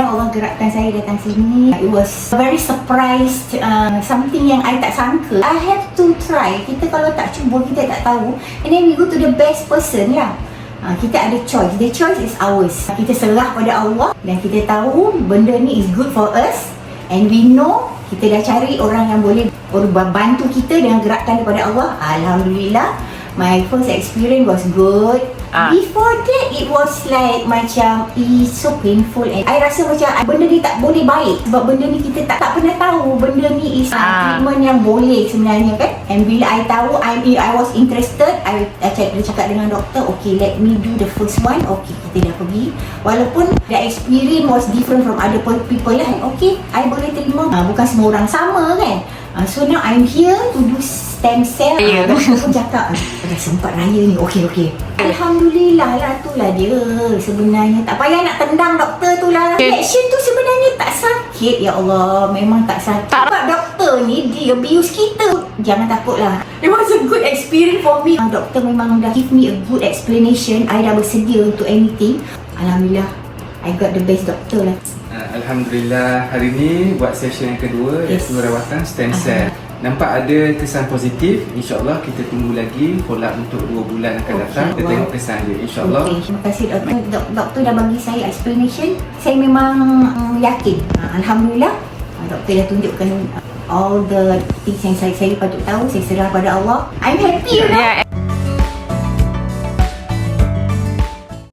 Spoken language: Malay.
sedang Allah gerakkan saya datang sini. It was very surprised, uh, something yang I tak sangka. I have to try. Kita kalau tak cuba, kita tak tahu. And then we go to the best person lah. Uh, kita ada choice. The choice is ours. Kita serah pada Allah dan kita tahu benda ni is good for us. And we know kita dah cari orang yang boleh bantu kita dengan gerakkan daripada Allah. Alhamdulillah. My first experience was good. Ah. Before that, it was like macam it's so painful and I rasa macam benda ni tak boleh baik sebab benda ni kita tak tak pernah tahu benda ni is ah. Treatment yang boleh sebenarnya kan. And bila I tahu I I was interested, I, I cakap, dia cakap dengan doktor, okay let me do the first one. Okay, kita dah pergi. Walaupun the experience was different from other people lah. Okay, I boleh terima. Ah, bukan semua orang sama kan. Ah, so now I'm here to do stem cell. Ya. Ah, doktor pun cakap, "Ah, dah sempat raya ni. Okey, okey. Alhamdulillah lah tu lah dia sebenarnya. Tak payah nak tendang doktor tu lah. Injection tu sebenarnya tak sakit. Ya Allah, memang tak sakit. Tak- Sebab doktor ni dia abuse kita. Jangan takut lah. It was a good experience for me. Ah, Doktor memang dah give me a good explanation. I dah bersedia untuk anything. Alhamdulillah. I got the best doctor lah. Uh, Alhamdulillah hari ni buat session yang kedua Yes. iaitu rawatan stem cell. Nampak ada kesan positif. InsyaAllah kita tunggu lagi follow up untuk 2 bulan akan Okey, datang. Kita wow. tengok kesan dia insyaAllah. Okay, terima kasih doktor. Dok, doktor dah bagi saya explanation. Saya memang mm, yakin. Ah, Alhamdulillah. Ah, Doktor dah tunjukkan ah, all the things yang saya, saya patut tahu. Saya serah pada Allah. I'm happy you know. Yeah.